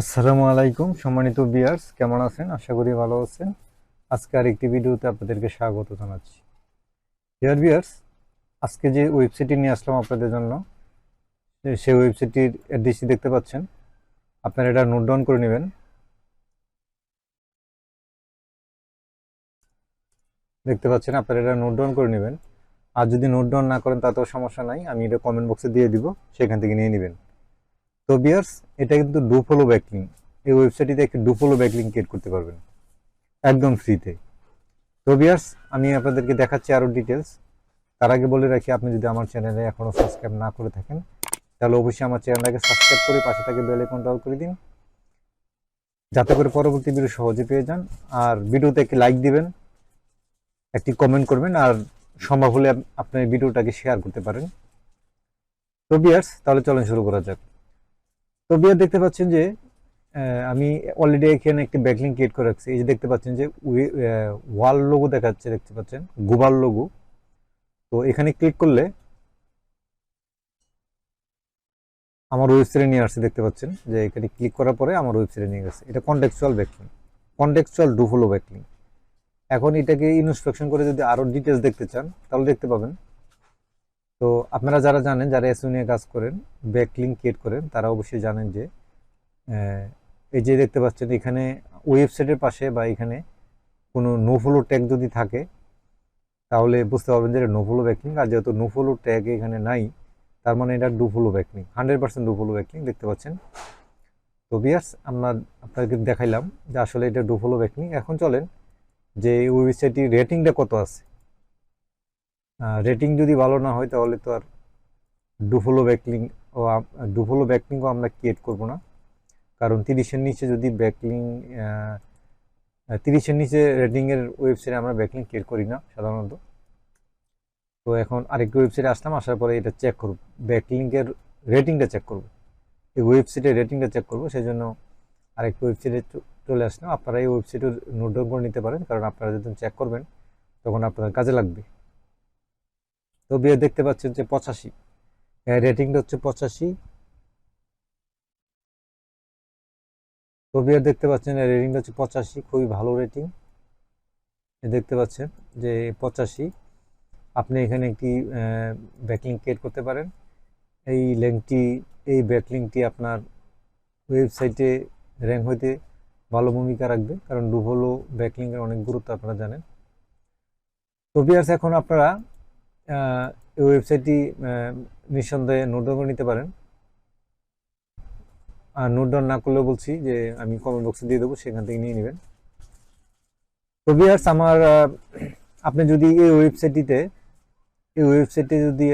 আসসালামু আলাইকুম, সম্মানিত বিয়ার্স কেমন আছেন? আশা করি ভালো আছেন। আজকে আরেকটি ভিডিওতে আপনাদেরকে স্বাগত জানাচ্ছি। ডিয়ার বিয়ার্স আজকে যে ওয়েবসাইটটি নিয়ে আসলাম আপনাদের জন্য সেই ওয়েবসাইটটির অ্যাড্রেসটি দেখতে পাচ্ছেন। আপনারা এটা নোট ডাউন করে নেবেন। দেখতে পাচ্ছেন, আপনারা এটা নোট ডাউন করে নেবেন। আর যদি নোট ডাউন না করেন, তাতেও সমস্যা নাই। আমি এটা কমেন্ট বক্সে দিয়ে দিব, সেখান থেকে নিয়ে নেবেন। তো এটা কিন্তু ডুফলো ব্যাকলিং এই ওয়েবসাইটটিতে একটি ডুফলো ব্যাকলিং ক্রিয়েট করতে পারবেন। একদম ফ্রিতে তো বিয়ার্স, আমি আপনাদেরকে দেখাচ্ছি আরও ডিটেলস তার আগে বলে রাখি, আপনি যদি আমার চ্যানেলে এখনও সাবস্ক্রাইব না করে থাকেন, তাহলে অবশ্যই আমার চ্যানেলটাকে সাবস্ক্রাইব করে পাশে থাকে বেল আইকনটা অল করে দিন। যাতে করে পরবর্তী ভিডিও সহজে পেয়ে যান। আর ভিডিওতে একটি লাইক দিবেন, একটি কমেন্ট করবেন, আর সম্ভব হলে আপ- আপনি ভিডিওটাকে শেয়ার করতে পারেন। তো তাহলে চলেন শুরু করা যাক। তো বিয়ার দেখতে পাচ্ছেন যে আমি অলরেডি এখানে একটি ব্যাকলিং ক্রিয়েট করে রাখছি। এই যে দেখতে পাচ্ছেন যে ওয়াল লোগো দেখাচ্ছে, দেখতে পাচ্ছেন? গুবাল লোগো তো এখানে ক্লিক করলে আমার ওয়েবসাইটে নিয়ে আসছে, দেখতে পাচ্ছেন? যে এখানে ক্লিক করার পরে আমার ওয়েবসাইটে নিয়ে গেছে। এটা contextual backlink contextual dofollow backlink এখন এটাকে ইনস্পেকশন করে যদি আরও ডিটেলস দেখতে চান, তাহলে দেখতে পাবেন তো আপনারা যারা জানেন, যারা এসইও নিয়ে কাজ করেন ব্যাকলিং ক্রিয়েট করেন, তারা অবশ্যই জানেন যে এই যে দেখতে পাচ্ছেন, এখানে ওয়েবসাইটের পাশে বা এখানে কোনো নোফলো ট্যাগ যদি থাকে, তাহলে বুঝতে পারবেন যে এটা নোফলো ব্যাকলিং আর যেহেতু নোফলো ট্যাগ এখানে নাই, তার মানে এটা dofollow backlink hundred percent dofollow backlink দেখতে পাচ্ছেন। তো বিয়ার্স আমরা আপনাদেরকে দেখাইলাম যে আসলে এটা ডুফলো ব্যাকলিং এখন চলেন যে ওয়েবসাইটটির রেটিংটা কত আছে। রেটিং যদি ভালো না হয়, তাহলে তো আর ডুফলো ব্যাকলিং ও ডুফলো ব্যাকলিংও আমরা ক্রিয়েট করব না। কারণ তিরিশের নিচে যদি ব্যাকলিং তিরিশের নিচে রেটিংয়ের ওয়েবসাইটে আমরা ব্যাকলিং ক্রিয়েট করি না, সাধারণত। তো এখন আরেকটি ওয়েবসাইটে আসলাম, আসার পরে এটা চেক করব। ব্যাকলিংয়ের রেটিংটা চেক করব। এই ওয়েবসাইটের রেটিংটা চেক করব সেই জন্য আরেকটি ওয়েবসাইটে চলে আসলাম। আপনারা এই ওয়েবসাইটে নোট ডাউন করে নিতে পারেন, কারণ আপনারা যখন চেক করবেন, তখন আপনার কাজে লাগবে। তো বিয়ে দেখতে পাচ্ছেন যে পঁচাশি। রেটিংটা হচ্ছে পঁচাশি। তো বিয়ে দেখতে পাচ্ছেন রেটিংটা হচ্ছে পঁচাশি, খুবই ভালো রেটিং দেখতে পাচ্ছেন যে পঁচাশি। আপনি এখানে একটি ব্যাকলিং ক্রিয়েট করতে পারেন। এই লিঙ্কটি এই ব্যাকলিংটি আপনার ওয়েবসাইটে র্যাঙ্ক হইতে ভালো ভূমিকা রাখবে, কারণ ডুভলো ব্যাকলিংয়ের অনেক গুরুত্ব আপনারা জানেন। তো বিয়ার্স এখন আপনারা এই ওয়েবসাইটটি নিঃসন্দেহে নোট করে নিতে পারেন। আর নোট ডাউন না করলেও বলছি যে, আমি কমেন্ট বক্সে দিয়ে দেবো, সেখান থেকে নিয়ে নেবেন। তো বিয়ার্স আমার আপনি যদি এই ওয়েবসাইটটিতে এই ওয়েবসাইটে যদি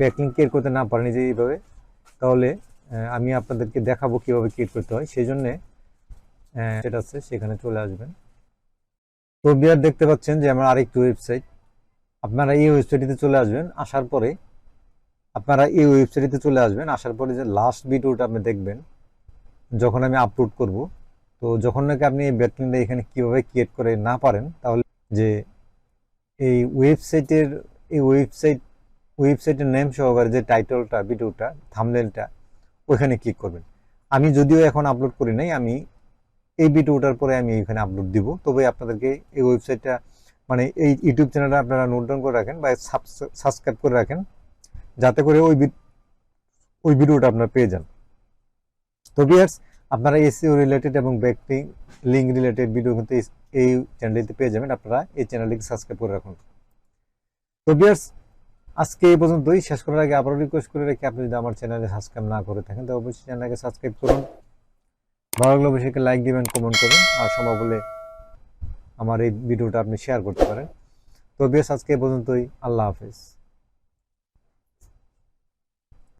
ব্যাকলিং ক্রিয়েট করতে না পারেন যে এইভাবে, তাহলে আমি আপনাদেরকে দেখাবো কীভাবে ক্রিয়েট করতে হয়। সেই জন্যে সেটা আছে সেখানে চলে আসবেন। তো বিয়ার দেখতে পাচ্ছেন যে, আমার আরেকটি ওয়েবসাইট আপনারা এই ওয়েবসাইটটিতে চলে আসবেন, আসার পরে আপনারা এই ওয়েবসাইটটিতে চলে আসবেন, আসার পরে যে লাস্ট ভিডিওটা আপনি দেখবেন, যখন আমি আপলোড করব, তো যখন নাকি আপনি এই ব্যাকলিংটা এখানে কীভাবে ক্রিয়েট করে না পারেন, তাহলে যে এই ওয়েবসাইটের এই ওয়েবসাইট ওয়েবসাইটের নেম সহকারে যে টাইটেলটা ভিডিওটা থামনেলটা ওইখানে ক্লিক করবেন। আমি যদিও এখন আপলোড করি নাই, আমি এই ভিডিওটার পরে আমি এখানে আপলোড দিব, তবে আপনাদেরকে এই ওয়েবসাইটটা মানে এই ইউটিউব চ্যানেলটা আপনারা নোট ডাউন করে রাখেন বা সাবস্ক্রাইব করে রাখেন, যাতে করে ওই ওই ভিডিওটা আপনারা পেয়ে যান। তো বিয়ার্স আপনারা এসিও রিলেটেড এবং ব্যাকলিং লিঙ্ক রিলেটেড ভিডিও কিন্তু এই চ্যানেলটিতে পেয়ে যাবেন। আপনারা এই চ্যানেলটিকে সাবস্ক্রাইব করে রাখুন। তো বিয়ার্স আজকে এই পর্যন্তই। শেষ করার আগে আবারও রিকোয়েস্ট করে রাখি, আপনি যদি আমার চ্যানেলে সাবস্ক্রাইব না করে থাকেন তো অবশ্যই চ্যানেলকে সাবস্ক্রাইব করুন। ভালো লাগলে অবশ্যই লাইক দিবেন কমেন্ট করুন। আর সম্ভব হলে আমার এই ভিডিওটা আপনি শেয়ার করতে পারেন। তো বেশ আজকে পর্যন্তই। আল্লাহ হাফেজ।